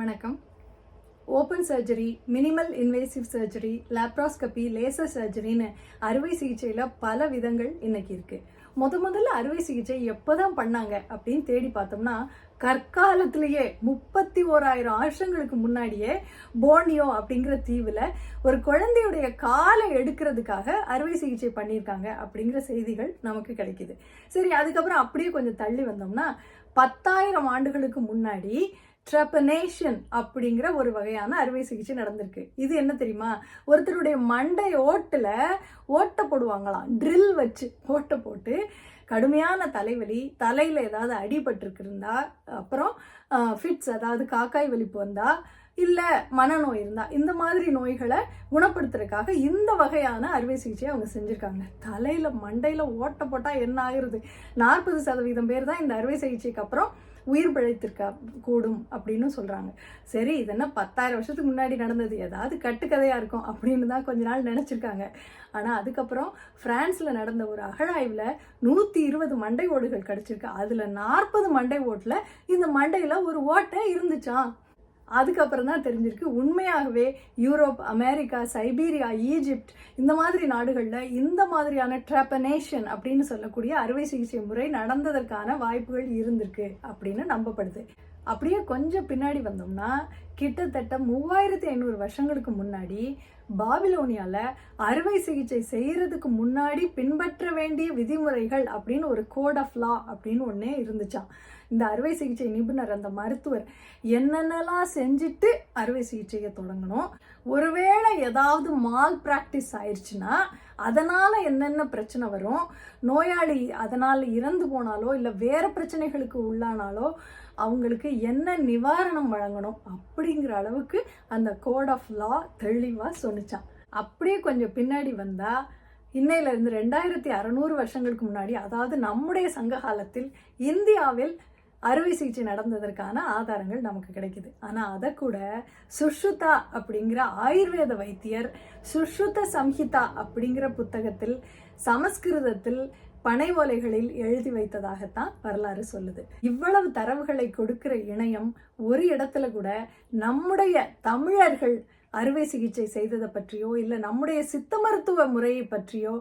வணக்கம். Open surgery minimal invasive surgery laparoscopy laser சர்ஜரின்னு அறுவை சிகிச்சையில் பல விதங்கள் இன்னைக்கு இருக்குது முத முதல்ல அறுவை சிகிச்சை எப்போதான் பண்ணாங்க அப்படின்னு தேடி பார்த்தோம்னா கற்காலத்திலேயே முப்பத்தி ஓராயிரம் வருஷங்களுக்கு முன்னாடியே போர்னியோ அப்படிங்கிற தீவில் ஒரு குழந்தையுடைய காலை எடுக்கிறதுக்காக அறுவை சிகிச்சை பண்ணியிருக்காங்க அப்படிங்கிற செய்திகள் நமக்கு கிடைக்குது. சரி அதுக்கப்புறம் அப்படியே கொஞ்சம் தள்ளி வந்தோம்னா பத்தாயிரம் ஆண்டுகளுக்கு முன்னாடி ட்ரெப்பனேஷன் அப்படிங்கிற ஒரு வகையான அறுவை சிகிச்சை நடந்திருக்கு. இது என்ன தெரியுமா? ஒருத்தருடைய மண்டை ஓட்டில் ஓட்ட போடுவாங்களாம். ட்ரில் வச்சு ஓட்ட போட்டு கடுமையான தலைவலி தலையில் ஏதாவது அடிபட்டிருக்கிருந்தா அப்புறம் ஃபிட்ஸ் அதாவது காக்காய் வலிப்பு வந்தால் இல்லை மனநோய் இருந்தால் இந்த மாதிரி நோய்களை குணப்படுத்துறதுக்காக இந்த வகையான அறுவை சிகிச்சையை அவங்க செஞ்சுருக்காங்க. தலையில் மண்டையில் ஓட்ட போட்டால் என்ன ஆகுறது? நாற்பது சதவீதம் பேர் தான் இந்த அறுவை சிகிச்சைக்கு அப்புறம் உயிர் பிழைத்திருக்க கூடும் அப்படின்னு சொல்கிறாங்க சரி இதென்ன பத்தாயிரம் வருஷத்துக்கு முன்னாடி நடந்தது? ஏதாவது கட்டுக்கதையாக இருக்கும் அப்படின்னு தான் கொஞ்ச நாள் நினச்சிருக்காங்க. ஆனால் அதுக்கப்புறம் ஃப்ரான்ஸில் நடந்த ஒரு அகழாய்வில் நூற்றி இருபது மண்டை ஓடுகள் கிடச்சிருக்கு. அதில் நாற்பது மண்டை ஓட்டில் இந்த மண்டையில் ஒரு ஓட்டை இருந்துச்சான் அதுக்கப்புறம் தான் தெரிஞ்சிருக்கு. உண்மையாகவே யூரோப் அமெரிக்கா சைபீரியா ஈஜிப்ட் இந்த மாதிரி நாடுகளில் இந்த மாதிரியான ட்ரெப்பனேஷன் அப்படின்னு சொல்லக்கூடிய அறுவை சிகிச்சை முறை நடந்ததற்கான வாய்ப்புகள் இருந்திருக்கு அப்படின்னு நம்பப்படுது. அப்படியே கொஞ்சம் பின்னாடி வந்தோம்னா கிட்டத்தட்ட மூவாயிரத்தி ஐநூறு வருஷங்களுக்கு முன்னாடி பாபிலோனியாவில் அறுவை சிகிச்சை செய்கிறதுக்கு முன்னாடி பின்பற்ற வேண்டிய விதிமுறைகள் அப்படின்னு ஒரு கோட் ஆஃப் லா அப்படின்னு ஒன்றே இருந்துச்சாம். இந்த அறுவை சிகிச்சை நிபுணர் அந்த மருத்துவர் என்னென்னலாம் செஞ்சுட்டு அறுவை சிகிச்சையை தொடங்கணும்? ஒருவேளை ஏதாவது மால் ப்ராக்டிஸ் ஆயிடுச்சுன்னா அதனால் என்னென்ன பிரச்சனை வரும்? நோயாளி அதனால் இறந்து போனாலோ இல்லை வேறு பிரச்சனைகளுக்கு உள்ளானாலோ அவங்களுக்கு என்ன நிவாரணம் வழங்கணும் அப்படிங்கிற அளவுக்கு அந்த கோட் ஆஃப் லா தெளிவாக சொன்னிச்சான். அப்படியே கொஞ்சம் பின்னாடி வந்தால் இன்னையிலிருந்து ரெண்டாயிரத்தி அறநூறு வருஷங்களுக்கு முன்னாடி அதாவது நம்முடைய சங்க காலத்தில் இந்தியாவில் அறுவை சிகிச்சை நடந்ததற்கான ஆதாரங்கள் நமக்கு கிடைக்குது. ஆனால் அதை கூட சுஷ்ருதா அப்படிங்கிற ஆயுர்வேத வைத்தியர் சுஷ்ருத சம்ஹிதா அப்படிங்கிற புத்தகத்தில் சமஸ்கிருதத்தில் பனை ஓலைகளில் எழுதி வைத்ததாகத்தான் வரலாறு சொல்லுது. இவ்வளவு தரவுகளை கொடுக்கிற இணையம் ஒரு இடத்துல கூட நம்முடைய தமிழர்கள் அறுவை சிகிச்சை செய்ததை பற்றியோ இல்லை நம்முடைய சித்த மருத்துவ முறையை பற்றியோ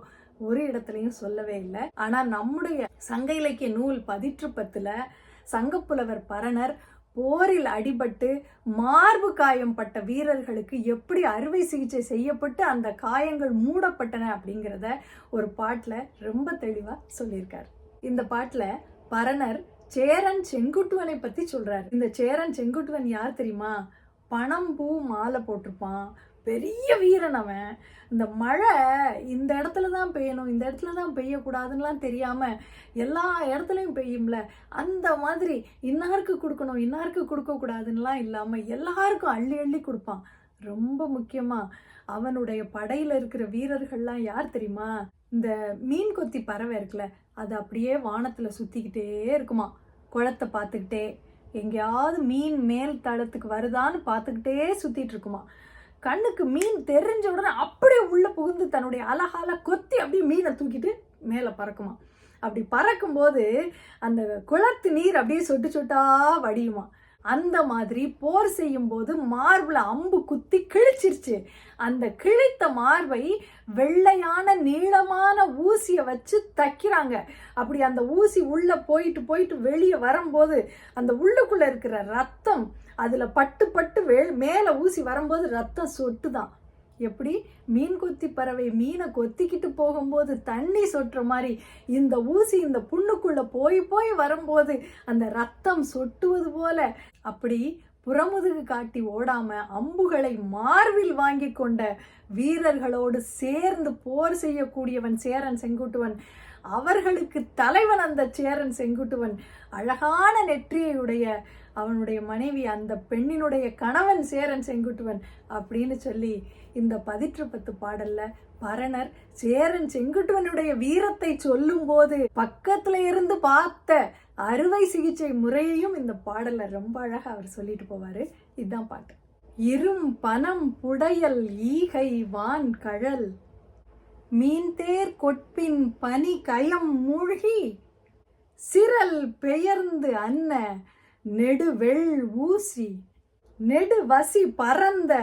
ஒரு இடத்துலையும் சொல்லவே இல்லை. ஆனால் நம்முடைய சங்க இலக்கிய நூல் பதிற்று சங்கப்புலவர் பரணர் போரில் அடிபட்டு மார்பு காயம் பட்ட வீரர்களுக்கு எப்படி அறுவை சிகிச்சை செய்யப்பட்டு அந்த காயங்கள் மூடப்பட்டன அப்படிங்கிறத ஒரு பாட்டில் ரொம்ப தெளிவாக சொல்லியிருக்கார். இந்த பாட்டில் பரணர் சேரன் செங்குட்டுவனை பற்றி சொல்றாரு. இந்த சேரன் செங்குட்டுவன் யார் தெரியுமா? பணம் பூ மாலை போட்டிருப்பான். பெரிய வீரன் அவன். இந்த மழை இந்த இடத்துல தான் பெய்யணும் இந்த இடத்துல தான் பெய்யக்கூடாதுன்னெலாம் தெரியாமல் எல்லா இடத்துலையும் பெய்யும்ல. அந்த மாதிரி இன்னாருக்கு கொடுக்கணும் இன்னாருக்கு கொடுக்கக்கூடாதுன்னெலாம் இல்லாமல் எல்லாருக்கும் அள்ளி அள்ளி கொடுப்பான். ரொம்ப முக்கியமாக அவனுடைய படையில் இருக்கிற வீரர்கள்லாம் யார் தெரியுமா? இந்த மீன் கொத்தி பறவை இருக்குல்ல அது அப்படியே வானத்தில் சுற்றிக்கிட்டே இருக்குமா? குளத்தை பார்த்துக்கிட்டே எங்கேயாவது மீன் மேல் தளத்துக்கு வருதான்னு பார்த்துக்கிட்டே சுற்றிட்டு இருக்குமா? கண்ணுக்கு மீன் தெரிஞ்ச உடனே அப்படியே உள்ளே புகுந்து தன்னுடைய அழகால கொத்தி அப்படியே மீனை தூக்கிட்டு மேலே பறக்குமா. அப்படி பறக்கும்போது அந்த குளத்து நீர் அப்படியே சொட்டு சொட்டா வடியுமா. அந்த மாதிரி போர் செய்யும் போது மார்பில் அம்பு குத்தி கிழிச்சிருச்சு. அந்த கிழித்த மார்பை வெள்ளையான நீளமான ஊசியை வச்சு தைக்கிறாங்க. அப்படி அந்த ஊசி உள்ளே போயிட்டு போயிட்டு வெளியே வரும்போது அந்த உள்ளுக்குள்ளே இருக்கிற ரத்தம் அதில் பட்டு பட்டு வே மேலே ஊசி வரும்போது ரத்தம் சொட்டு தான் எப்படி? மீன் கொத்தி பறவை மீனை கொத்திக்கிட்டு போகும்போது தண்ணி சொட்டுற மாதிரி இந்த ஊசி இந்த புண்ணுக்குள்ளே போய் போய் வரும்போது அந்த ரத்தம் சொட்டுவது போல அப்படி புறமுதுகு காட்டி ஓடாம அம்புகளை மார்பில் வாங்கி கொண்ட வீரர்களோடு சேர்ந்து போர் செய்யக்கூடியவன் சேரன் செங்குட்டுவன். அவர்களுக்கு தலைவன் அந்த சேரன் செங்குட்டுவன். அழகான நெற்றியுடைய அவனுடைய மனைவி அந்த பெண்ணினுடைய கணவன் சேரன் செங்குட்டுவன் அப்படின்னு சொல்லி இந்த பதிற்று பத்து பாடல்ல பரணர் சேரன் செங்குட்டுவனுடைய வீரத்தை சொல்லும் போது பக்கத்துல இருந்து பார்த்த அறுவை சிகிச்சை முறையையும் இந்த பாடல்ல ரொம்ப அழகா அவர் சொல்லிட்டு போவாரு. இதுதான் பாட்டு. இரும் பனம் புடையல் ஈகை வான் கழல் மீன்தேர் கொட்பின் பனி கயம் மூழ்கி சிரல் பெயர்ந்து அன்ன நெடுவெள் ஊசி நெடு வசி பரந்த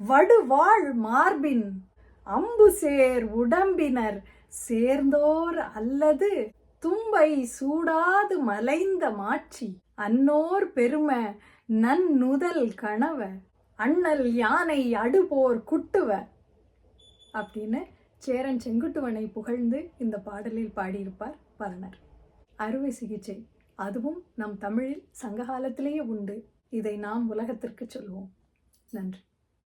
வடுவாள் மார்பின் அம்பு சேர் உடம்பினர் சேர்ந்தோர் அல்லது தும்பை சூடாது மலைந்த மாட்சி அன்னோர் பெரும நன்னுதல் கணவ அண்ணல் யானை அடுபோர் குட்டுவ அப்படின்னு சேரன் செங்குட்டுவனை புகழ்ந்து இந்த பாடலில் பாடியிருப்பார் பரணர் அறுவை சிகிச்சை. அதுவும் நம் தமிழில் சங்ககாலத்திலேயே உண்டு. இதை நாம் உலகத்திற்கு சொல்வோம். நன்றி.